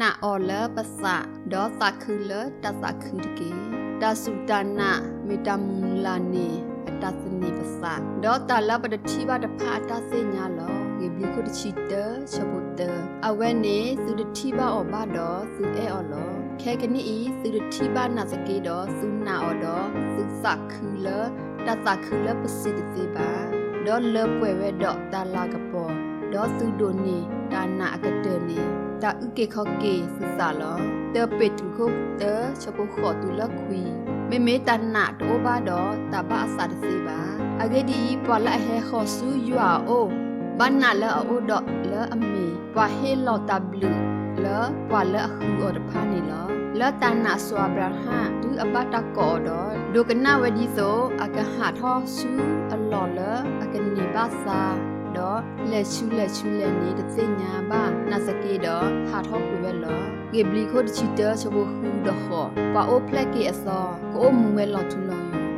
အော်လပစဒေါ်သခုလတသခုတကေတဆုတနာမေတမူလာနေအတသနေပစဒေါ်တလပတတိဘတဖာတစေညာလောဂေဘလီခုတချီတချဘုတအဝဲနေသုတတိဘအောဘဒေါ်သုအဲအော်လောခဲကနီဤသုတတိဘနာစကေဒေါ်သုနာအော်ဒေါ်သုသခုလတသခုလပစိကတိပါဒေါ်လပွဲဝဲဒေါ်တလာကပေါ် ဒေါ်သုဒိုနီတာနာအကတနီတာဥကေခော့ကေစစလောတေပေတုခုတေချပုခောတူလခွီမေမေတနာတောဘာဒေါ်တဘာအစဒစီပါအဂေဒီပွာလဟေခောဆူယွာအိုဘာနာလအိုဒေါ်လအမီပွာဟေလောတဘလူလပွာလအခုအော်တဖာနီလောလတနာဆွာဘရဟာဒူအပတကောဒေါ်ဒုကနာဝဒီဆိုအကဟာထောဆူအလော်လအကနေဘာစာ တော့လက်ချူလက်ချူလက်နေတသိညာပါနာစကေတော့ဟာထောက်ကွေပဲလောဂေဘလီခိုတချီတချဘခုတော့ဟောပါအိုဖလက်ကေအစောကိုမူမဲလော်ထူလော်ယူ